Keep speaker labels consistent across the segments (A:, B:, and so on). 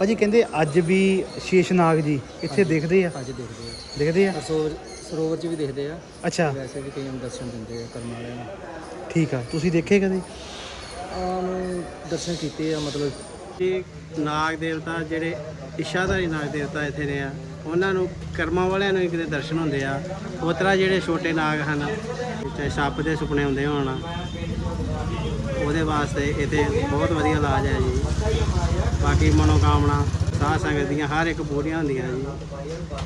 A: ਭਾਜੀ ਕਹਿੰਦੇ ਅੱਜ ਵੀ ਸ਼ੇਸ਼ਨਾਗ ਜੀ ਇੱਥੇ ਦਿਖਦੇ ਆ?
B: ਅੱਜ ਦੇਖਦੇ ਆ।
A: ਦਿਖਦੇ ਆ?
B: ਸਰੋਵਰ ਸਰੋਵਰ 'ਚ ਵੀ ਦੇਖਦੇ ਆ।
A: ਅੱਛਾ।
B: ਵੈਸੇ ਵੀ ਕਈਆਂ ਨੂੰ ਦਰਸ਼ਨ ਦਿੰਦੇ ਆ ਕਰਮ ਵਾਲਿਆਂ ਨੂੰ।
A: ਠੀਕ ਆ। ਤੁਸੀਂ ਦੇਖੇ ਕਦੇ?
B: ਆਮ ਦਰਸ਼ਨ ਕੀਤੇ ਆ ਮਤਲਬ
C: ਕਿ ਨਾਗ ਦੇਵਤਾ ਜਿਹੜੇ ਇਸ਼ਾਧਾਰੀ ਨਾਗ ਦੇਵਤਾ ਇੱਥੇ ਨੇ ਆ ਉਹਨਾਂ ਨੂੰ ਕਰਮਾਂ ਵਾਲਿਆਂ ਨੂੰ ਕਿਤੇ ਦਰਸ਼ਨ ਹੁੰਦੇ ਆ। ਉਸ ਤਰ੍ਹਾਂ ਜਿਹੜੇ ਛੋਟੇ ਨਾਗ ਹਨ ਚਾਹੇ ਸੱਪ ਦੇ ਸੁਪਨੇ ਹੁੰਦੇ ਹੋਣ ਉਹਦੇ ਵਾਸਤੇ ਇੱਥੇ ਬਹੁਤ ਵਧੀਆ ਇਲਾਜ ਹੈ ਜੀ। ਬਾਕੀ ਮਨੋਕਾਮਨਾ, ਸਾਧ ਸੰਗਤ ਦੀਆਂ, ਹਰ ਇੱਕ ਪੂਰੀਆਂ ਹੁੰਦੀਆਂ ਜੀ।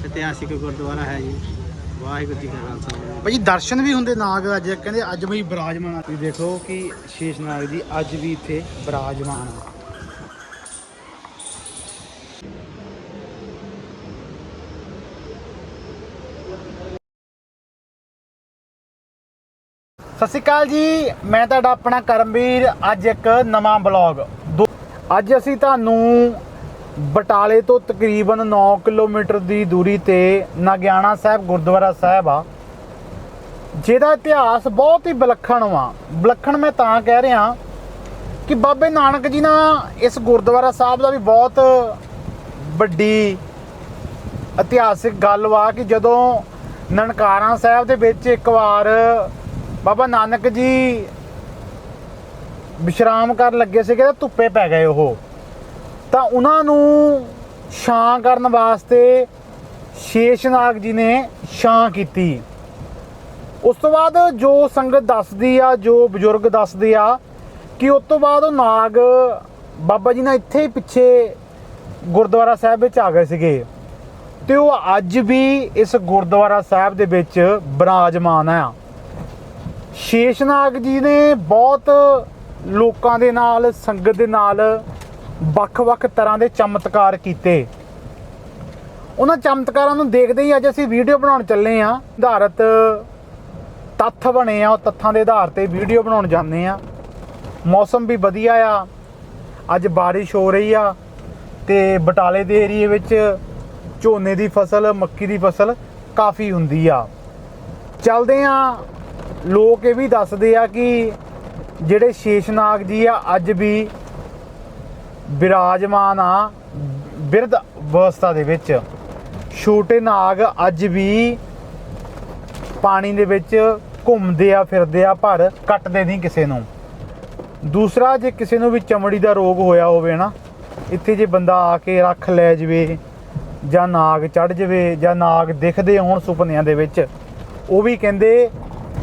C: ਇਤਿਹਾਸਿਕ ਗੁਰਦੁਆਰਾ ਹੈ ਜੀ। ਵਾਹਿਗੁਰੂ ਜੀ ਕਾ ਖਾਲਸਾ। ਵਾਹਿਗੁਰੂ
A: ਭਾਜੀ ਦਰਸ਼ਨ ਵੀ ਹੁੰਦੇ ਨਾਗ ਅੱਜ, ਕਹਿੰਦੇ ਅੱਜ ਵੀ ਬਿਰਾਜਮਾਨ ਤੁਸੀਂ ਦੇਖੋ ਕਿ ਸ਼ੇਸ਼ ਸ਼ੇਸ਼ਨਾਗ ਜੀ ਅੱਜ ਵੀ ਇੱਥੇ ਬਿਰਾਜਮਾਨ ਆ। ਸਤਿ ਸ਼੍ਰੀ ਅਕਾਲ ਜੀ, ਮੈਂ ਤੁਹਾਡਾ ਆਪਣਾ ਕਰਮਵੀਰ, ਅੱਜ ਇੱਕ ਨਵਾਂ ਬਲੌਗ। ਅੱਜ ਅਸੀਂ ਤੁਹਾਨੂੰ ਬਟਾਲੇ ਤੋਂ ਤਕਰੀਬਨ 9 ਕਿਲੋਮੀਟਰ ਦੀ ਦੂਰੀ ਤੇ ਨਾਗਿਆਣਾ ਸਾਹਿਬ, ਗੁਰਦੁਆਰਾ ਸਾਹਿਬ ਆ। ਜਿਹਦਾ ਇਤਿਹਾਸ ਬਹੁਤ ਹੀ ਵਿਲੱਖਣ ਵਾ। ਵਿਲੱਖਣ ਮੈਂ ਤਾਂ ਕਹਿ ਰਿਹਾ ਕਿ ਬਾਬੇ ਨਾਨਕ ਜੀ ਨਾਲ ਇਸ ਗੁਰਦੁਆਰਾ ਸਾਹਿਬ ਦਾ ਵੀ ਬਹੁਤ ਵੱਡੀ ਇਤਿਹਾਸਿਕ ਗੱਲ ਵਾ ਕਿ ਜਦੋਂ ਨਨਕਾਣਾ ਸਾਹਿਬ ਦੇ ਵਿੱਚ ਇੱਕ ਵਾਰ ਬਾਬਾ ਨਾਨਕ ਜੀ ਵਿਸ਼ਰਾਮ ਕਰਨ ਲੱਗੇ ਸੀਗੇ ਤਾਂ ਧੁੱਪੇ ਪੈ ਗਏ ਉਹ। ਤਾਂ ਉਹਨਾਂ ਨੂੰ ਛਾਂ ਕਰਨ ਵਾਸਤੇ ਸ਼ੇਸ਼ਨਾਗ ਜੀ ਨੇ ਛਾਂ ਕੀਤੀ। ਉਸ ਤੋਂ ਬਾਅਦ ਜੋ ਸੰਗਤ ਦੱਸਦੀ ਆ, ਜੋ ਬਜ਼ੁਰਗ ਦੱਸਦੇ ਆ, ਕਿ ਉਸ ਤੋਂ ਬਾਅਦ ਉਹ ਨਾਗ ਬਾਬਾ ਜੀ ਨਾਲ ਇੱਥੇ ਹੀ ਪਿੱਛੇ ਗੁਰਦੁਆਰਾ ਸਾਹਿਬ ਵਿੱਚ ਆ ਗਏ ਸੀਗੇ। ਤੇ ਉਹ ਅੱਜ ਵੀ ਇਸ ਗੁਰਦੁਆਰਾ ਸਾਹਿਬ ਦੇ ਵਿੱਚ ਬਿਰਾਜਮਾਨ ਆ। ਸ਼ੇਸ਼ਨਾਗ ਜੀ ਨੇ ਬਹੁਤ ਲੋਕਾਂ ਦੇ ਨਾਲ, ਸੰਗਤ ਦੇ ਨਾਲ ਵੱਖ-ਵੱਖ ਤਰ੍ਹਾਂ ਦੇ ਚਮਤਕਾਰ ਕੀਤੇ। ਉਹਨਾਂ ਚਮਤਕਾਰਾਂ ਨੂੰ ਦੇਖਦੇ ਹੀ ਅੱਜ ਅਸੀਂ ਵੀਡੀਓ ਬਣਾਉਣ ਚੱਲੇ ਆ ਆਧਾਰਿਤ ਤੱਥ ਬਣੇ ਆ, ਉਹ ਤੱਥਾਂ ਦੇ ਆਧਾਰ ਤੇ ਵੀਡੀਓ ਬਣਾਉਣ ਜਾਂਦੇ ਆ ਮੌਸਮ ਵੀ ਵਧੀਆ ਆ। ਅੱਜ ਬਾਰਿਸ਼ ਹੋ ਰਹੀ ਆ ਤੇ ਬਟਾਲੇ ਦੇ ਏਰੀਏ ਵਿੱਚ ਝੋਨੇ ਦੀ ਫਸਲ, ਮੱਕੀ ਦੀ ਫਸਲ ਕਾਫੀ ਹੁੰਦੀ ਆ। ਚੱਲਦੇ ਆ ਲੋਕ ਇਹ ਵੀ ਦੱਸਦੇ ਆ ਕਿ ਜਿਹੜੇ ਸ਼ੇਸ਼ਨਾਗ ਜੀ ਆ, ਅੱਜ ਵੀ ਵਿਰਾਜਮਾਨ ਆ ਬਿਰਧ ਅਵਸਥਾ ਦੇ ਵਿੱਚ। ਛੋਟੇ ਨਾਗ ਅੱਜ ਵੀ ਪਾਣੀ ਦੇ ਵਿੱਚ ਘੁੰਮਦੇ ਆ, ਫਿਰਦੇ ਆ, ਪਰ ਕੱਟਦੇ ਨਹੀਂ ਕਿਸੇ ਨੂੰ। ਦੂਸਰਾ, ਜੇ ਕਿਸੇ ਨੂੰ ਵੀ ਚਮੜੀ ਦਾ ਰੋਗ ਹੋਇਆ ਹੋਵੇ ਨਾ, ਇੱਥੇ ਜੇ ਬੰਦਾ ਆ ਕੇ ਰੱਖ ਲੈ ਜਵੇ ਜਾਂ ਨਾਗ ਚੜ ਜਵੇ ਜਾਂ ਨਾਗ ਦਿਖਦੇ ਹੋਣ ਸੁਪਨਿਆਂ ਦੇ ਵਿੱਚ, ਉਹ ਵੀ ਕਹਿੰਦੇ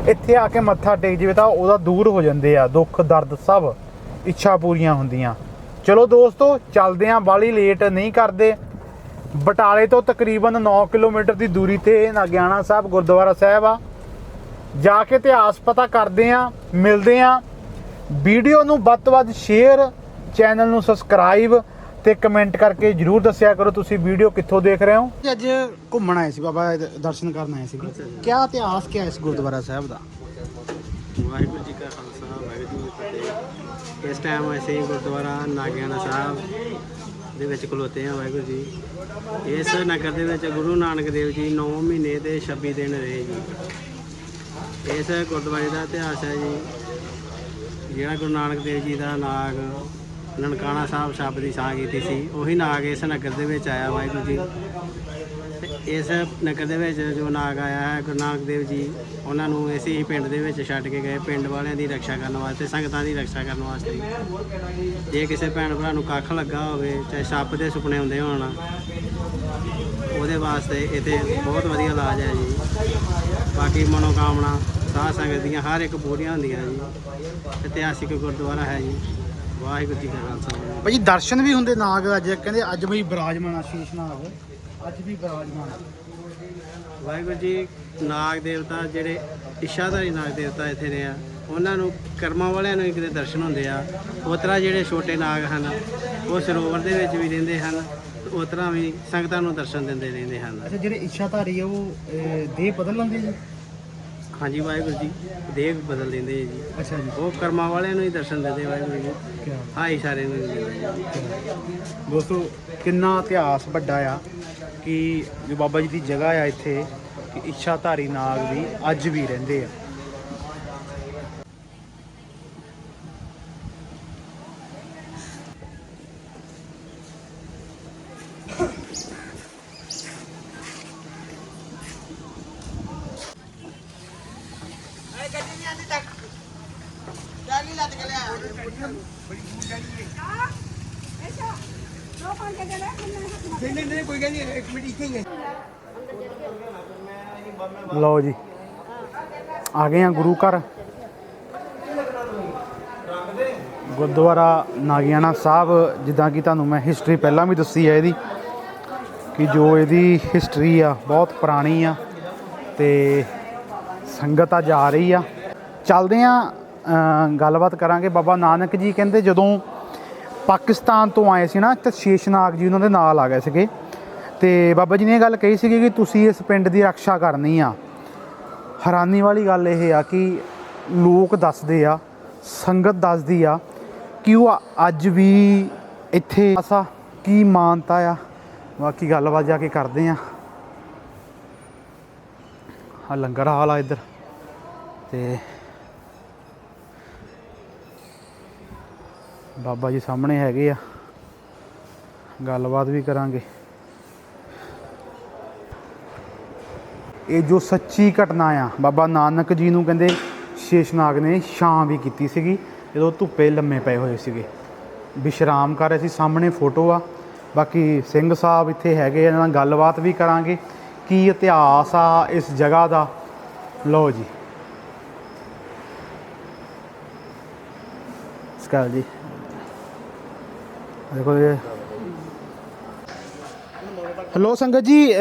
A: ਇੱਥੇ ਆ ਕੇ ਮੱਥਾ ਟੇਕ ਜਵੇ ਤਾਂ ਉਹਦਾ ਦੂਰ ਹੋ ਜਾਂਦੇ ਆ, ਦੁੱਖ, ਦਰਦ ਸਭ ਇੱਛਾ ਪੂਰੀਆਂ ਹੁੰਦੀਆਂ। ਚਲੋ ਦੋਸਤੋ, ਚੱਲਦੇ ਆਂ, ਬਾਲੀ ਲੇਟ ਨਹੀਂ ਕਰਦੇ। ਬਟਾਲੇ ਤੋਂ ਤਕਰੀਬਨ 9 ਕਿਲੋਮੀਟਰ ਦੀ ਦੂਰੀ ਤੇ ਨਾਗਿਆਣਾ ਸਾਹਿਬ ਗੁਰਦੁਆਰਾ ਸਾਹਿਬ ਆ। ਜਾ ਕੇ ਇਤਿਹਾਸ ਪਤਾ ਕਰਦੇ ਆਂ, ਮਿਲਦੇ ਆਂ। ਵੀਡੀਓ ਨੂੰ ਵੱਧ ਤੋਂ ਵੱਧ ਸ਼ੇਅਰ ਚੈਨਲ ਨੂੰ ਸਬਸਕ੍ਰਾਈਬ ਤੇ ਕਮੈਂਟ ਕਰਕੇ ਜਰੂਰ ਦੱਸਿਆ ਕਰੋ ਤੁਸੀਂ ਵੀਡੀਓ ਕਿੱਥੋਂ ਦੇਖ ਰਹੇ ਹੋ। ਅੱਜ ਘੁੰਮਣ ਆਏ ਸੀ ਬਾਬਾ ਦਰਸ਼ਨ ਕਰਨ ਆਏ ਸੀ। ਕੀ ਇਤਿਹਾਸ ਕੀ ਹੈ ਇਸ ਗੁਰਦੁਆਰਾ ਸਾਹਿਬ ਦਾ?
C: ਵਾਹਿਗੁਰੂ ਜੀ ਕਾ ਖਾਲਸਾ ਵਾਹਿਗੁਰੂ ਜੀ ਕੀ ਫਤਿਹ। ਇਸ ਟਾਈਮ ਅਸੀਂ ਗੁਰਦੁਆਰਾ ਨਾਗਿਆਣਾ ਸਾਹਿਬ ਦੇ ਵਿੱਚ ਖਲੋਤੇ ਹਾਂ ਵਾਹਿਗੁਰੂ ਜੀ। ਇਸ ਨਗਰ ਦੇ ਵਿੱਚ ਗੁਰੂ ਨਾਨਕ ਦੇਵ ਜੀ 9 ਮਹੀਨੇ ਤੇ 26 ਦਿਨ ਰਹੇ ਜੀ। ਇਸ ਗੁਰਦੁਆਰੇ ਦਾ ਇਤਿਹਾਸ ਹੈ ਜੀ ਜਿਹੜਾ ਗੁਰੂ ਨਾਨਕ ਦੇਵ ਜੀ ਦਾ ਨਾਗ ਨਨਕਾਣਾ ਸਾਹਿਬ ਸ਼ਬਦ ਦੀ ਸਾਹ ਕੀਤੀ ਸੀ। ਉਹੀ ਨਾਗ ਇਸ ਨਗਰ ਦੇ ਵਿੱਚ ਆਇਆ ਵਾਹਿਗੁਰੂ ਜੀ। ਤੇ ਇਸ ਨਗਰ ਦੇ ਵਿੱਚ ਜੋ ਨਾਗ ਆਇਆ ਹੈ, ਗੁਰੂ ਨਾਨਕ ਦੇਵ ਜੀ, ਉਹਨਾਂ ਨੂੰ ਇਸੇ ਹੀ ਪਿੰਡ ਦੇ ਵਿੱਚ ਛੱਡ ਕੇ ਗਏ, ਪਿੰਡ ਵਾਲਿਆਂ ਦੀ ਰੱਖਿਆ ਕਰਨ ਵਾਸਤੇ, ਸੰਗਤਾਂ ਦੀ ਰੱਖਿਆ ਕਰਨ ਵਾਸਤੇ। ਜੇ ਕਿਸੇ ਭੈਣ ਭਰਾ ਨੂੰ ਕੱਖ ਲੱਗਾ ਹੋਵੇ, ਚਾਹੇ ਸੱਪ ਦੇ ਸੁਪਨੇ ਹੁੰਦੇ ਹੋਣ, ਉਹਦੇ ਵਾਸਤੇ ਇੱਥੇ ਬਹੁਤ ਵਧੀਆ ਇਲਾਜ ਹੈ ਜੀ। ਬਾਕੀ ਮਨੋਕਾਮਨਾ, ਸਾਧ ਸੰਗਤ ਦੀਆਂ ਹਰ ਇੱਕ ਪੂਰੀਆਂ ਹੁੰਦੀਆਂ ਜੀ। ਇਤਿਹਾਸਿਕ ਗੁਰਦੁਆਰਾ ਹੈ ਜੀ। ਵਾਹਿਗੁਰੂ ਜੀ ਕਾ ਖਾਲਸਾ।
A: ਭਾਜੀ ਦਰਸ਼ਨ ਵੀ ਹੁੰਦੇ ਨਾਗ ਅੱਜ ਕਹਿੰਦੇ ਅੱਜ ਵੀ ਬਿਰਾਜਮਾਨ ਆ ਸ਼ੀਸ਼ ਨਾਗ ਅੱਜ ਵੀ ਬਿਰਾਜਮਾਨ।
C: ਵਾਹਿਗੁਰੂ ਜੀ ਨਾਗ ਦੇਵਤਾ ਜਿਹੜੇ ਇਸ਼ਾਧਾਰੀ ਨਾਗ ਦੇਵਤਾ ਇੱਥੇ ਨੇ ਆ ਉਹਨਾਂ ਨੂੰ ਕਰਮਾਂ ਵਾਲਿਆਂ ਨੂੰ ਹੀ ਕਿਤੇ ਦਰਸ਼ਨ ਹੁੰਦੇ ਆ ਉਸ ਤਰ੍ਹਾਂ ਜਿਹੜੇ ਛੋਟੇ ਨਾਗ ਹਨ ਉਹ ਸਰੋਵਰ ਦੇ ਵਿੱਚ ਵੀ ਰਹਿੰਦੇ ਹਨ ਤਰ੍ਹਾਂ ਵੀ ਸੰਗਤਾਂ ਨੂੰ ਦਰਸ਼ਨ ਦਿੰਦੇ ਰਹਿੰਦੇ ਹਨ
A: ਅੱਛਾ ਜਿਹੜੇ ਇੱਛਾਧਾਰੀ ਆ ਉਹ ਦੇਹ ਬਦਲ ਲੈਂਦੇ ਜੀ
C: ਹਾਂਜੀ ਵਾਹਿਗੁਰੂ ਜੀ। ਦੇਹ ਬਦਲ ਦਿੰਦੇ ਜੀ।
A: ਅੱਛਾ ਜੀ।
C: ਉਹ ਕਰਮਾਂ ਵਾਲਿਆਂ ਨੂੰ ਹੀ ਦਰਸ਼ਨ ਦਿੰਦੇ ਵਾਹਿਗੁਰੂ ਜੀ।
A: ਕੀ
C: ਹਾਂ ਇਸ਼ਾਰੇ ਨੂੰ ਹੀ ਦਿੰਦੇ ਜੀ।
A: ਦੋਸਤੋ ਕਿੰਨਾ ਇਤਿਹਾਸ ਵੱਡਾ ਆ ਕਿ ਜੋ ਬਾਬਾ ਜੀ ਦੀ ਜਗ੍ਹਾ ਆ ਇੱਥੇ ਕਿ ਇੱਛਾਧਾਰੀ ਨਾਗ ਵੀ ਅੱਜ ਵੀ ਰਹਿੰਦੇ ਆ। ਲਓ ਜੀ। ਆ ਗਏ ਆ ਗੁਰੂ ਘਰ। ਗੁਰਦੁਆਰਾ ਨਾਗਿਆਣਾ ਸਾਹਿਬ, ਜਿੱਦਾਂ ਕਿ ਤੁਹਾਨੂੰ ਮੈਂ ਹਿਸਟਰੀ ਪਹਿਲਾਂ ਵੀ ਦੱਸੀ ਹੈ ਇਹਦੀ, ਕਿ ਜੋ ਇਹਦੀ ਹਿਸਟਰੀ ਆ, ਬਹੁਤ ਪੁਰਾਣੀ ਆ ਤੇ ਸੰਗਤ ਆ ਜਾ ਰਹੀ ਆ। ਚੱਲਦੇ ਆ ਗੱਲਬਾਤ ਕਰਾਂਗੇ ਬਾਬਾ ਨਾਨਕ ਜੀ। ਕਹਿੰਦੇ ਜਦੋਂ ਪਾਕਿਸਤਾਨ ਤੋਂ ਆਏ ਸੀ ਨਾ, ਤੇ ਸ਼ੇਸ਼ਨਾਗ ਜੀ ਉਹਨਾਂ ਦੇ ਨਾਲ ਆ ਗਏ ਸੀਗੇ। ਤੇ ਬਾਬਾ ਜੀ ਨੇ ਇਹ ਗੱਲ ਕਹੀ ਸੀਗੀ ਕਿ ਤੁਸੀਂ ਇਸ ਪਿੰਡ ਦੀ ਰੱਖਿਆ ਕਰਨੀ ਆ। ਹੈਰਾਨੀ ਵਾਲੀ ਗੱਲ ਇਹ ਆ ਕਿ ਲੋਕ ਦੱਸਦੇ ਆ, ਸੰਗਤ ਦੱਸਦੀ ਆ ਕਿ ਉਹ ਅੱਜ ਵੀ ਇੱਥੇ ਐਸਾ ਕੀ ਮਾਨਤਾ ਆ? ਬਾਕੀ ਗੱਲਬਾਤ ਜਾ ਕੇ ਕਰਦੇ ਆ। ਆ ਲੰਗਰ ਹਾਲ ਆ ਇੱਧਰ ਤੇ ਬਾਬਾ ਜੀ ਸਾਹਮਣੇ ਹੈਗੇ ਆ। ਗੱਲਬਾਤ ਵੀ ਕਰਾਂਗੇ। ਇਹ ਜੋ ਸੱਚੀ ਘਟਨਾ ਆ, ਬਾਬਾ ਨਾਨਕ ਜੀ ਨੂੰ ਕਹਿੰਦੇ ਸ਼ੇਸ਼ਨਾਗ ਨੇ ਛਾਂ ਵੀ ਕੀਤੀ ਸੀਗੀ, ਜਦੋਂ ਧੁੱਪੇ ਲੰਮੇ ਪਏ ਹੋਏ ਸੀਗੇ। ਵਿਸ਼ਰਾਮ ਕਰ ਰਹੇ ਸੀ, ਸਾਹਮਣੇ ਫੋਟੋ ਆ। ਬਾਕੀ ਸਿੰਘ ਸਾਹਿਬ ਇੱਥੇ ਹੈਗੇ ਇਹਨਾਂ ਨਾਲ ਗੱਲਬਾਤ ਵੀ ਕਰਾਂਗੇ। ਕੀ ਇਤਿਹਾਸ ਆ ਇਸ ਜਗ੍ਹਾ ਦਾ? ਲਓ ਜੀ। ਸਕਾਲ ਜੀ ਦੇਖੋ ਇਹ। ਹੈਲੋ ਸੰਗਤ ਜੀ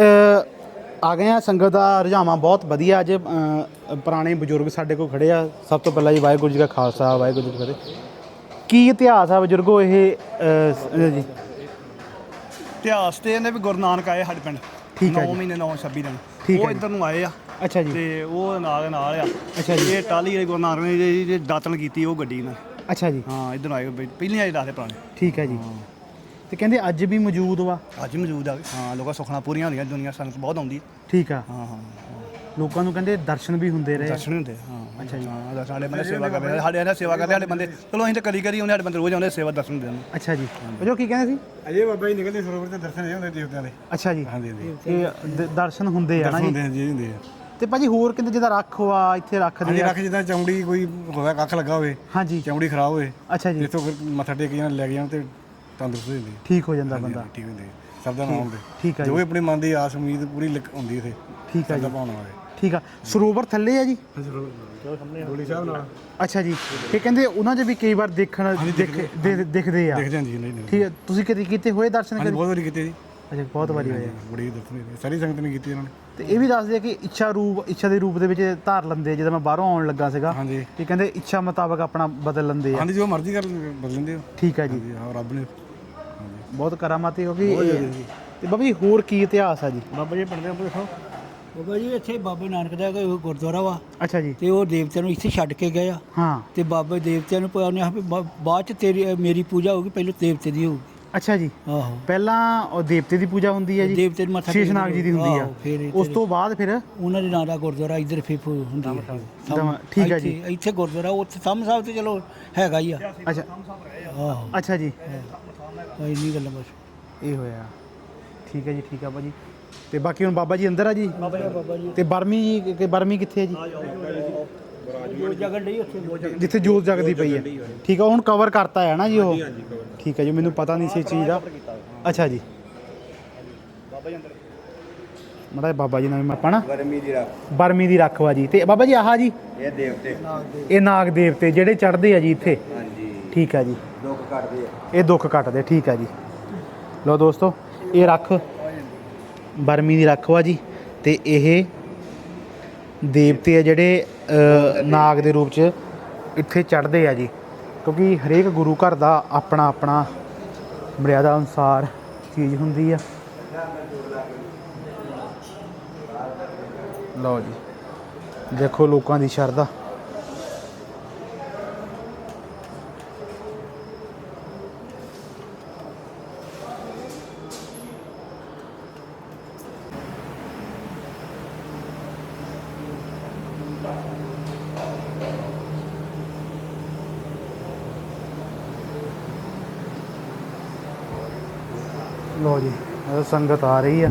A: ਆ ਗਏ ਆ ਸੰਗਤ ਦਾ ਰੁਝਾਵਾਂ ਬਹੁਤ ਵਧੀਆ ਅੱਜ ਪੁਰਾਣੇ ਬਜ਼ੁਰਗ ਸਾਡੇ ਕੋਲ ਖੜੇ ਆ। ਸਭ ਤੋਂ ਪਹਿਲਾਂ ਜੀ ਵਾਹਿਗੁਰੂ ਜੀ ਕਾ ਖਾਲਸਾ ਵਾਹਿਗੁਰੂ ਜੀ ਕੀ ਫਤਿਹ। ਕੀ ਇਤਿਹਾਸ ਆ ਬਜ਼ੁਰਗੋ ਇਹ ਜੀ?
D: ਇਤਿਹਾਸ ਤੇ ਇਹਨੇ ਵੀ ਗੁਰੂ ਨਾਨਕ ਆਏ ਸਾਡੇ ਪਿੰਡ।
A: ਠੀਕ ਹੈ
D: 9
A: ਜੀ।
D: ਮਹੀਨੇ 9 26 ਦਿਨ। ਉਹ। ਇੱਧਰ ਨੂੰ ਆਏ ਆ
A: ਅੱਛਾ ਜੀ।
D: ਤੇ ਉਹ ਨਾਲ ਦੇ ਨਾਲ ਆ।
A: ਅੱਛਾ ਜੀ।
D: ਇਹ ਟਾਲੀ ਵਾਲੇ ਗੁਰੂ ਨਾਨਕ ਨੇ ਜਿਹੜੀ ਜਿਹੜੀ ਦਾਤਣ ਕੀਤੀ ਉਹ ਗੱਡੀ ਨਾਲ।
A: ਅੱਛਾ ਜੀ।
D: ਹਾਂ ਇੱਧਰ ਆਏ ਪਹਿਲੀਆਂ ਆਏ ਦੱਸਦੇ ਪੁਰਾਣੇ।
A: ਠੀਕ ਹੈ ਜੀ। ਤੇ ਕਹਿੰਦੇ ਅੱਜ ਵੀ ਮੌਜੂਦ ਵਾ?
D: ਅੱਜ ਵੀ ਮੌਜੂਦ ਆ। ਹਾਂ ਲੋਕਾਂ ਸੁਖਣਾ ਪੂਰੀਆਂ ਹੁੰਦੀਆਂ ਦੁਨੀਆ ਸੰਗਤ ਬਹੁਤ ਆਉਂਦੀ। ਹੈ।
A: ਠੀਕ ਆ।
D: ਹਾਂ ਹਾਂ
A: ਲੋਕਾਂ ਨੂੰ ਕਹਿੰਦੇ ਦਰਸ਼ਨ ਵੀ ਹੁੰਦੇ ਰਹੇ।
D: ਦਰਸ਼ਨ ਹੁੰਦੇ ਹਾਂ।
A: ਅੱਛਾ ਜੀ।
D: ਹਾਂ ਦਰਸ਼ਨ ਸਾਡੇ ਬੰਦੇ ਸੇਵਾ ਕਰਦੇ ਸਾਡੇ ਇਹਨਾਂ ਸੇਵਾ ਕਰਦੇ ਸਾਡੇ ਬੰਦੇ। ਚਲੋ ਅਸੀਂ ਤਾਂ ਕਰੀ ਕਰੀ ਉਹਨੇ ਸਾਡੇ ਬੰਦੇ ਰੋਜ਼ ਆਉਂਦੇ ਸੇਵਾ ਦਰਸ਼ਨ ਦੇਣ।
A: ਅੱਛਾ ਜੀ। ਉਹ ਜੋ ਕੀ ਕਹਿੰਦੇ ਸੀ?
D: ਅਜੇ ਬਾਬਾ ਜੀ ਨਿਕਲਦੇ ਸਰੋਵਰ ਤੇ ਦਰਸ਼ਨ ਨਹੀਂ ਹੁੰਦੇ ਦੇਵਤਿਆਂ ਦੇ।
A: ਅੱਛਾ ਜੀ।
D: ਹਾਂਜੀ ਹਾਂਜੀ।
A: ਇਹ ਦਰਸ਼ਨ ਹੁੰਦੇ ਆ ਨਾ ਜੀ?
D: ਹੁੰਦੇ ਜੀ ਹੁੰਦੇ ਆ।
A: ਤੇ ਭਾਜੀ ਹੋਰ ਕਹਿੰਦੇ ਜਿਹਦਾ ਰੱਖ ਹੋਆ ਇੱਥੇ ਰੱਖਦੇ ਆ?
D: ਰੱਖ ਜਿੱਦਾਂ ਚਮੜੀ ਕੋਈ ਹੋਇਆ ਕੱਖ ਲੱਗਾ ਹੋਵੇ
A: ਹਾਂਜੀ।
D: ਚਮੜੀ ਖਰਾਬ ਹੋਏ
A: ਅੱਛਾ ਜੀ।
D: ਜਿੱਥੋਂ ਫਿਰ ਮੱਥਾ ਟੇਕ ਜਾਣ ਲੈ ਕੇ ਜਾਣ ਤੇ ਤੰਦਰੁਸਤ ਹੋ ਜਾਂਦੀ
A: ਠੀਕ ਹੋ ਜਾਂਦਾ ਬੰਦਾ।
D: ਠੀਕ ਹੁੰਦੇ ਸਭ ਦਾ ਨਾਮ ਹੁੰਦੇ
A: ਠੀਕ ਆ
D: ਜੋ ਵੀ ਆਪਣੀ ਮਨ ਦੀ ਆਸ ਉਮੀਦ ਪੂਰੀ ਲਿਖ- ਹੁੰਦੀ ਇਥੇ।
A: ਠੀਕ ਆ
D: ਸਭ ਦਾ
A: ਜੀ।
D: ਪਾਉਣ ਵਾਲੇ
A: ਠੀਕ ਆ। ਸਰੋਵਰ ਥੱਲੇ ਆ ਜੀ?
D: ਗੋਲੀ ਸਾਹਿਬ ਨਾਲ।
A: ਅੱਛਾ ਜੀ। ਇਹ ਕਹਿੰਦੇ ਉਹਨਾਂ 'ਚ ਵੀ ਕਈ ਵਾਰ ਦੇਖਣ ਦਿਖ- ਦਿਖਦੇ ਆ।
D: ਦੇਖ ਜਾਂਦੀ ਨਹੀਂ ਨਹੀਂ।
A: ਠੀਕ ਹੈ ਤੁਸੀਂ ਕਦੀ ਕੀਤੇ ਹੋਏ ਦਰਸ਼ਨ
D: ਹਾਂਜੀ
A: ਕਦੀ?
D: ਬਹੁਤ ਵਾਰੀ ਕੀਤੇ ਜੀ।
A: ਅੱਛਾ ਬਹੁਤ ਵਾਰੀ ਹੋਏ ਆ।
D: ਬੜੀ ਦਰਸ਼ਨ ਹੋਏ। ਸਾਰੀ ਸੰਗਤ ਨੇ ਕੀਤੀ ਇਹਨਾਂ ਨੇ।
A: ਤੇ ਇਹ ਵੀ ਦੱਸਦੇ ਆ ਕਿ ਇੱਛਾ ਰੂਪ ਇੱਛਾ ਦੇ ਰੂਪ ਦੇ ਵਿੱਚ ਧਾਰ ਲੈਂਦੇ ਆ। ਜਦੋਂ ਮੈਂ ਬਾਹਰੋਂ ਆਉਣ ਲੱਗਾ ਸੀਗਾ
D: ਹਾਂਜੀ।
A: ਇਹ ਕਹਿੰਦੇ ਇੱਛਾ ਮੁਤਾਬਕ ਆਪਣਾ ਬਦਲ ਲੈਂਦੇ ਆ।
D: ਹਾਂਜੀ ਜੋ ਮਰਜ਼ੀ ਕਰ ਬਦਲਦੇ ਹੋ
A: ਠੀਕ ਹੈ ਜੀ।
D: ਹਾਂ ਰੱਬ ਨੇ
A: ਬਹੁਤ ਕਰਾਮਾਤੀ ਕਿਉਂਕਿ ਇਹ- ਤੇ ਬਾਬਾ ਜੀ ਹੋਰ ਕੀ ਇਤਿਹਾਸ ਆ ਜੀ?
D: ਬਾਬਾ ਜੀ ਪਿੰਡ ਦੇ ਉੱਪਰ ਦੇਖੋ
B: ਬਾਬਾ ਜੀ ਇੱਥੇ ਬਾਬੇ ਨਾਨਕ ਦਾ ਕੋਈ ਗੁਰਦੁਆਰਾ ਵਾ।
A: ਅੱਛਾ ਜੀ।
B: ਤੇ ਉਹ ਦੇਵਤਿਆਂ ਨੂੰ ਇੱਥੇ ਛੱਡ ਕੇ ਗਏ ਆ।
A: ਹਾਂ।
B: ਤੇ ਬਾਬੇ ਦੇਵਤਿਆਂ ਨੂੰ ਪਾਉਣੇ ਆ ਬਾਅਦ ਚ ਤੇਰੀ ਮੇਰੀ ਪੂਜਾ ਹੋਊਗੀ ਪਹਿਲਾਂ ਦੇਵਤੇ ਦੀ ਹੋਊਗੀ।
A: ਅੱਛਾ ਜੀ।
B: ਆਹੋ।
A: ਪਹਿਲਾਂ ਉਹ ਦੇਵਤੇ ਦੀ ਪੂਜਾ ਹੁੰਦੀ ਹੈ ਜੀ।
B: ਦੇਵਤੇ ਨੂੰ ਮੱਥਾ
A: ਸ਼ੇਸ਼ਨਾਗ ਜੀ ਦੀ ਹੁੰਦੀ ਆ।
B: ਫਿਰ
A: ਉਸ ਤੋਂ ਬਾਅਦ ਫਿਰ?
B: ਉਹਨਾਂ ਦੇ ਨਾਂ ਦਾ ਗੁਰਦੁਆਰਾ ਇੱਧਰ ਫੇਫ ਹੁੰਦੀ ਹੈ
A: ਠੀਕ ਹੈ ਜੀ।
B: ਇੱਥੇ- ਗੁਰਦੁਆਰਾ ਉੱਥੇ ਸਾਹਮ ਸਾਹਿਬ ਤੇ ਚਲੋ ਹੈਗਾ ਹੀ ਆ।
A: ਅੱਛਾ।
B: ਆਹੋ।
A: ਅੱਛਾ ਜੀ।
B: ਕੋਈ ਨਹੀਂ ਗੱਲ ਬਸ।
A: ਇਹ ਹੋਇਆ। ਠੀਕ ਹੈ ਜੀ ਠੀਕ ਆ ਭਾਜੀ ਤੇ ਬਾਕੀ ਹੁਣ ਬਾਬਾ ਜੀ ਅੰਦਰ ਆ ਜੀ?
B: ਬਾਬਾ ਜੀ
A: ਤੇ ਬਰਮੀ ਜੀ ਕਿ ਬਰਮੀ ਕਿੱਥੇ ਹੈ ਜੀ?
B: ਜੋ ਉੱਥੇ।
A: ਜਿੱਥੇ ਜੋਤ ਜਗਦੀ ਪਈ ਹੈ। ਠੀਕ ਆ ਹੁਣ ਕਵਰ ਕਰਤਾ ਹੈ ਨਾ ਜੀ ਉਹ? ਠੀਕ ਹੈ ਜੀ ਮੈਨੂੰ ਪਤਾ ਨਹੀਂ ਸੀ ਇਸ ਚੀਜ਼ ਦਾ। ਅੱਛਾ ਜੀ। ਮੜਾ ਬਾਬਾ ਜੀ ਨਾਲ ਆਪਾਂ ਨਾ।
E: ਗਰਮੀ ਦੀ ਰੱਖ।
A: ਬਰਮੀ ਦੀ ਰੱਖਵਾ ਜੀ। ਤੇ ਬਾਬਾ ਜੀ ਆਹ ਜੀ?
E: ਇਹ ਦੇਵਤੇ।
A: ਇਹ ਨਾਗ ਦੇਵਤੇ ਜਿਹੜੇ ਚੜ੍ਹਦੇ ਆ ਜੀ ਇੱਥੇ।
E: ਹਾਂਜੀ।
A: ਠੀਕ ਆ ਜੀ।
E: ਦੁੱਖ ਕੱਟਦੇ ਆ।
A: ਇਹ ਦੁੱਖ ਕੱਟਦੇ ਠੀਕ ਆ ਜੀ। ਲਓ ਦੋਸਤੋ, ਇਹ ਰੱਖ। ਬਰਮੀ ਦੀ ਰੱਖ ਵਾ ਜੀ। ਤੇ ਇਹ ਦੇਵਤੇ ਆ ਜਿਹੜੇ ਨਾਗ ਦੇ ਰੂਪ ਚ ਇੱਥੇ ਚੜ੍ਹਦੇ ਆ ਜੀ। ਕਿਉਂਕਿ ਹਰੇਕ ਗੁਰੂ ਘਰ ਦਾ ਆਪਣਾ ਆਪਣਾ ਮਰਿਆਦਾ ਅਨੁਸਾਰ ਚੀਜ਼ ਹੁੰਦੀ ਆ। ਲਓ ਜੀ। ਦੇਖੋ ਲੋਕਾਂ ਦੀ ਸ਼ਰਧਾ। ਲੋ ਜੀ ਸੰਗਤ ਆ ਰਹੀ ਆ।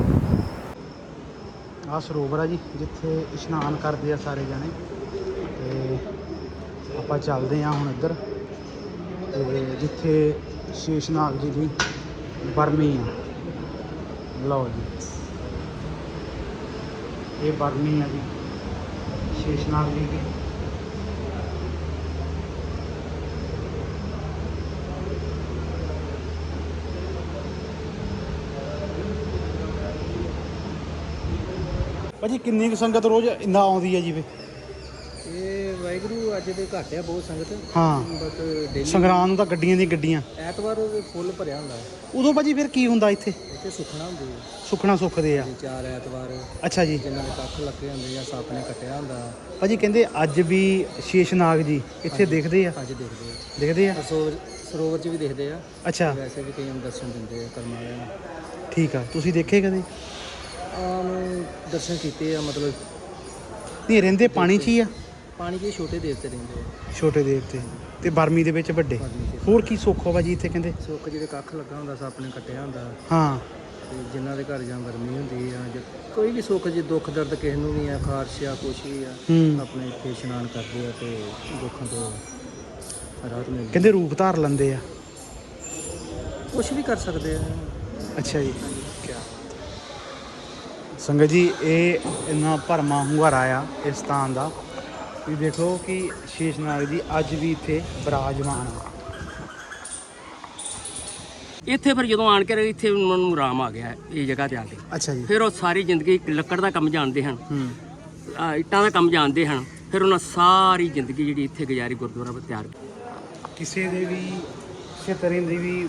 A: ਆ ਸਰੋਵਰ ਆ ਜੀ, ਜਿੱਥੇ ਇਸ਼ਨਾਨ ਕਰਦੇ ਆ ਸਾਰੇ ਜਣੇ। ਤੇ ਆਪਾਂ ਚੱਲਦੇ ਆ ਹੁਣ ਇੱਧਰ। ਤੇ ਜਿੱਥੇ ਸ਼ੇਸ਼ਨਾਗ ਜੀ ਦੀ ਬਰਮੀ ਆ। ਲਓ ਜੀ। ਇਹ ਬਰਮੀ ਆ ਜੀ ਸ਼ੇਸ਼ਨਾਗ ਜੀ ਦੀ। ਭਾਜੀ ਕਿੰਨੀ ਕੁ ਸੰਗਤ ਰੋਜ਼ ਇੰਨਾ ਆਉਂਦੀ ਹੈ ਜੀ ਵੇ?
F: ਇਹ ਵਾਹਿਗੁਰੂ ਅੱਜ ਦੇ ਘੱਟ ਆ ਬਹੁਤ ਸੰਗਤ।
A: ਹਾਂ।
F: ਬਟ ਡੇਲੀ
A: ਸੰਗਰਾਮ ਨੂੰ ਤਾਂ ਗੱਡੀਆਂ ਦੀਆਂ ਗੱਡੀਆਂ।
F: ਐਤਵਾਰ ਉਹ ਫੁੱਲ ਭਰਿਆ ਹੁੰਦਾ।
A: ਉਦੋਂ ਭਾਜੀ ਫਿਰ ਕੀ ਹੁੰਦਾ ਇੱਥੇ?
F: ਇੱਥੇ ਸੁਖਣਾ ਹੁੰਦੀ ਹੈ।
A: ਸੁਖਣਾ ਸੁੱਖਦੇ ਆ।
F: ਜੀ ਚਾਰ ਐਤਵਾਰ।
A: ਅੱਛਾ ਜੀ।
F: ਜਿਨ੍ਹਾਂ ਦੇ ਕੱਖ ਲੱਗੇ ਹੁੰਦੇ ਜਾਂ ਸੱਪ ਨੇ ਕੱਟਿਆ ਹੁੰਦਾ।
A: ਭਾਜੀ ਕਹਿੰਦੇ ਅੱਜ ਵੀ ਸ਼ੇਸ਼ਨਾਗ ਜੀ ਇੱਥੇ ਦਿਖਦੇ ਆ?
F: ਅੱਜ ਦੇਖਦੇ ਆ।
A: ਦਿਖਦੇ ਆ?
F: ਸਰੋਵਰ ਸਰੋਵਰ 'ਚ ਵੀ ਦੇਖਦੇ ਆ।
A: ਅੱਛਾ।
F: ਵੈਸੇ ਵੀ ਕਈਆਂ ਨੂੰ ਦਰਸ਼ਨ ਦਿੰਦੇ ਆ ਕਰਮ ਵਾਲਿਆਂ ਨੂੰ।
A: ਠੀਕ ਆ। ਤੁਸੀਂ ਦੇਖੇ ਕਦੇ?
F: ਆਮ ਦਰਸ਼ਨ ਕੀਤੇ ਆ ਮਤਲਬ
A: ਨਹੀਂ ਰਹਿੰਦੇ ਪਾਣੀ 'ਚ ਹੀ ਆ।
F: ਪਾਣੀ ਦੇ ਛੋਟੇ ਦੇਵਤੇ ਰਹਿੰਦੇ ਆ।
A: ਛੋਟੇ ਦੇਵਤੇ ਤੇ। ਬਰਮੀ ਦੇ ਵਿੱਚ ਵੱਡੇ।
F: ਦੇ।
A: ਹੋਰ ਕੀ ਸੁੱਖ ਹੋ ਭਾਜੀ ਇੱਥੇ ਕਹਿੰਦੇ?
F: ਸੁੱਕ ਜਿਹਦੇ ਕੱਖ ਲੱਗਾ ਹੁੰਦਾ ਸੱਪ ਨੇ ਕੱਟਿਆ ਹੁੰਦਾ।
A: ਹਾਂ।
F: ਤੇ ਜਿਨ੍ਹਾਂ ਦੇ ਘਰ ਜਾਂ ਗਰਮੀ ਹੁੰਦੀ ਆ ਜਾਂ ਕੋਈ ਵੀ ਸੁੱਖ ਜੇ ਦੁੱਖ ਦਰਦ ਕਿਸੇ ਨੂੰ ਵੀ ਆ ਖਾਰਸ਼ ਆ ਕੁਛ ਵੀ ਆ
A: ਹੂੰ।
F: ਆਪਣੇ ਇੱਥੇ ਇਸ਼ਨਾਨ ਕਰਦੇ ਆ ਤੇ ਦੁੱਖਾਂ ਤੋਂ ਰਾਹਤ ਮਿਲਦੀ
A: ਕਹਿੰਦੇ ਰੂਪ ਧਾਰ ਲੈਂਦੇ ਆ।
F: ਕੁਛ ਵੀ ਕਰ ਸਕਦੇ ਆ।
A: ਅੱਛਾ ਜੀ। ਸੰਗਤ ਜੀ ਇਹ ਇੰਨਾ ਭਰਮਾ ਹੁੰਗਾਰਾ ਆ ਇਸ ਸਥਾਨ ਦਾ। ਤੁਸੀਂ ਦੇਖੋ ਕਿ ਸ਼ੇਸ਼ਨਾਗ ਜੀ ਅੱਜ ਵੀ ਇੱਥੇ ਬਿਰਾਜਮਾਨ ਆ।
G: ਇੱਥੇ ਫਿਰ ਜਦੋਂ ਆਣ ਕੇ ਇੱਥੇ ਉਹਨਾਂ ਨੂੰ ਆਰਾਮ ਆ ਗਿਆ ਇਹ ਜਗ੍ਹਾ ਤੇ ਆ ਕੇ।
A: ਅੱਛਾ ਜੀ।
G: ਫਿਰ ਉਹ ਸਾਰੀ ਜ਼ਿੰਦਗੀ ਲੱਕੜ ਦਾ ਕੰਮ ਜਾਣਦੇ ਹਨ।
A: ਹੂੰ।
G: ਆਹ ਇੱਟਾਂ ਦਾ ਕੰਮ ਜਾਣਦੇ ਹਨ। ਫਿਰ ਉਹਨਾਂ ਸਾਰੀ ਜ਼ਿੰਦਗੀ ਜਿਹੜੀ ਇੱਥੇ ਗੁਜ਼ਾਰੀ ਗੁਰਦੁਆਰਾ ਵਿੱਚ ਤਿਆਰ।
A: ਕਿਸੇ ਦੇ ਵੀ ਕਿਸੇ ਤਰ੍ਹਾਂ ਦੀ ਵੀ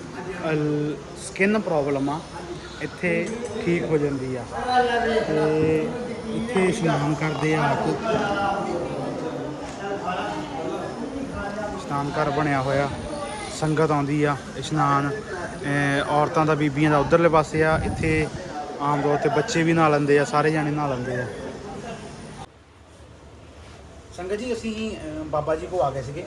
A: ਸਕਿਨ ਪ੍ਰੋਬਲਮ ਆ ਇੱਥੇ ਠੀਕ ਹੋ ਜਾਂਦੀ ਆ। ਤੇ ਇੱਥੇ ਇਸ਼ਨਾਨ ਕਰਦੇ ਆ ਇਸ਼ਨਾਨ ਘਰ ਬਣਿਆ ਹੋਇਆ। ਸੰਗਤ ਆਉਂਦੀ ਆ, ਇਸ਼ਨਾਨ। ਔਰਤਾਂ ਦਾ, ਬੀਬੀਆਂ ਦਾ ਉਧਰਲੇ ਪਾਸੇ ਆ। ਇੱਥੇ ਆਮ ਤੌਰ ਤੇ ਬੱਚੇ ਵੀ ਨਹਾ ਲੈਂਦੇ ਆ, ਸਾਰੇ ਜਾਣੇ ਨਹਾ ਲੈਂਦੇ ਆ। ਸੰਗਤ ਜੀ, ਅਸੀਂ ਬਾਬਾ ਜੀ ਕੋ ਆ ਗਏ ਸੀਗੇ।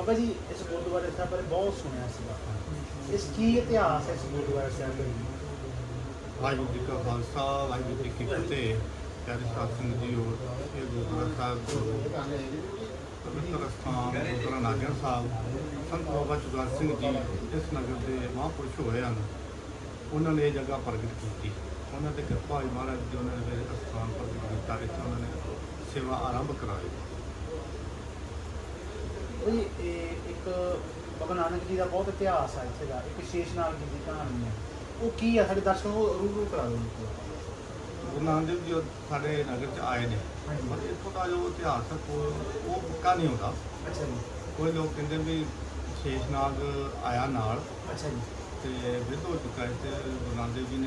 A: ਬਾਬਾ ਜੀ, ਇਸ ਗੁਰਦੁਆਰੇ ਸਾਹਿਬ ਬਾਰੇ ਬਹੁਤ ਸੁਣਿਆ ਸੀ ਇਸ ਕੀ ਇਤਿਹਾਸ ਹੈ ਇਸ ਗੁਰਦੁਆਰੇ ਸਾਹਿਬ ਦਾ
H: ਵਾਹਿਗੁਰੂ ਜੀ ਕਾ ਖਾਲਸਾ, ਵਾਹਿਗੁਰੂ ਜੀ ਕੀ ਫਤਿਹ। ਪਿਆਰੇ ਸਾਧ ਸੰਗਤ ਜੀਓ ਇਹ ਗੁਰਦੁਆਰਾ ਸਾਹਿਬ ਪਵਿੱਤਰ ਸਥਾਨ ਗੁਰਦੁਆਰਾ ਨਾਗਰ ਸਾਹਿਬ, ਸੰਤ ਬਾਬਾ ਚੁਗਾਰ ਸਿੰਘ ਜੀ ਇਸ ਨਗਰ ਦੇ ਮਹਾਂਪੁਰਸ਼ ਹੋਏ ਹਨ। ਉਹਨਾਂ ਨੇ ਇਹ ਜਗ੍ਹਾ ਪ੍ਰਗਟ ਕੀਤੀ। ਉਹਨਾਂ ਤੇ ਕਿਰਪਾ ਹੋਈ ਮਹਾਰਾਜ ਜੀ, ਉਹਨਾਂ ਨੇ ਇਹ ਸਥਾਨ ਪ੍ਰਗਟ ਕੀਤਾ। ਇੱਥੇ ਉਹਨਾਂ ਨੇ ਸੇਵਾ ਆਰੰਭ ਕਰਾਈ।
A: ਉਹ ਇੱਕ ਬਾਬਾ ਨਾਨਕ ਜੀ ਦਾ ਬਹੁਤ ਇਤਿਹਾਸ ਹੈ ਇੱਥੇ ਦਾ ਇੱਕ ਸ਼ੇਸ਼ਨਾਗ ਜੀ ਦੀ ਕਹਾਣੀ ਹੈ। ਉਹ ਕੀ ਆ? ਸਾਡੇ ਦਰਸ਼ਕਾਂ ਨੂੰ ਰੂਬਰੂ ਕਰਾ ਦਿਓ ਜੀ।
H: ਗੁਰੂ ਨਾਨਕ ਦੇਵ ਜੀ ਸਾਡੇ ਨਗਰ 'ਚ ਆਏ ਨੇ। ਪਰ ਇੱਥੋਂ ਦਾ ਜੋ ਇਤਿਹਾਸ ਉਹ ਪੱਕਾ ਨਹੀਂ ਹੁੰਦਾ।
A: ਅੱਛਾ ਜੀ।
H: ਕੋਈ ਲੋਕ ਕਹਿੰਦੇ ਵੀ ਸ਼ੇਸ਼ਨਾਗ ਆਇਆ ਨਾਲ।
A: ਅੱਛਾ ਜੀ।
H: ਤੇ ਵਿਧ ਹੋ ਚੁੱਕਾ ਹੈ ਤੇ ਗੁਰੂ ਨਾਨਕ ਦੇਵ ਜੀ ਨੇ